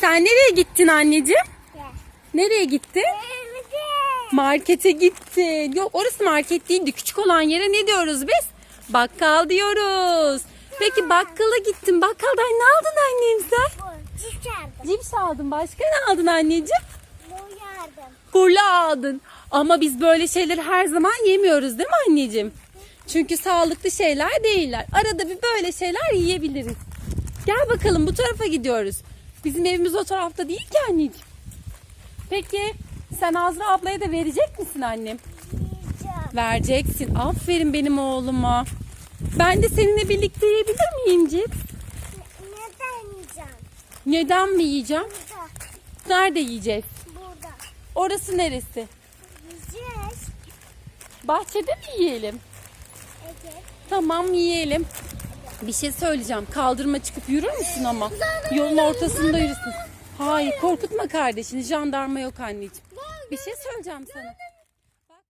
Sen nereye gittin anneciğim? Nereye gittin? Markete gittin. Yok orası market değildi. Küçük olan yere ne diyoruz biz? Bakkal diyoruz. Peki bakkala gittin. Bakkaldan ne aldın annem sen? Bu çıkardım. Cips aldın. Başka ne aldın anneciğim? Bu yardım. Kola aldın. Ama biz böyle şeyleri her zaman yemiyoruz değil mi anneciğim? Çünkü sağlıklı şeyler değiller. Arada bir böyle şeyler yiyebiliriz. Gel bakalım bu tarafa gidiyoruz. Bizim evimiz o tarafta değil ki anneciğim. Peki sen Azra ablaya da verecek misin annem? Yiyeceğim. Vereceksin. Aferin benim oğluma. Ben de seninle birlikte yiyebilir miyim cips? Neden yiyeceğim? Neden mi yiyeceğim? Burada. Nerede yiyeceğiz? Burada. Orası neresi? Yiyeceğiz. Bahçede mi yiyelim? Evet. Tamam yiyelim. Bir şey söyleyeceğim. Kaldırıma çıkıp yürür müsün ama? Yolun ortasında yürüsün. Hayır korkutma kardeşini. Jandarma yok anneciğim. Bir şey söyleyeceğim sana.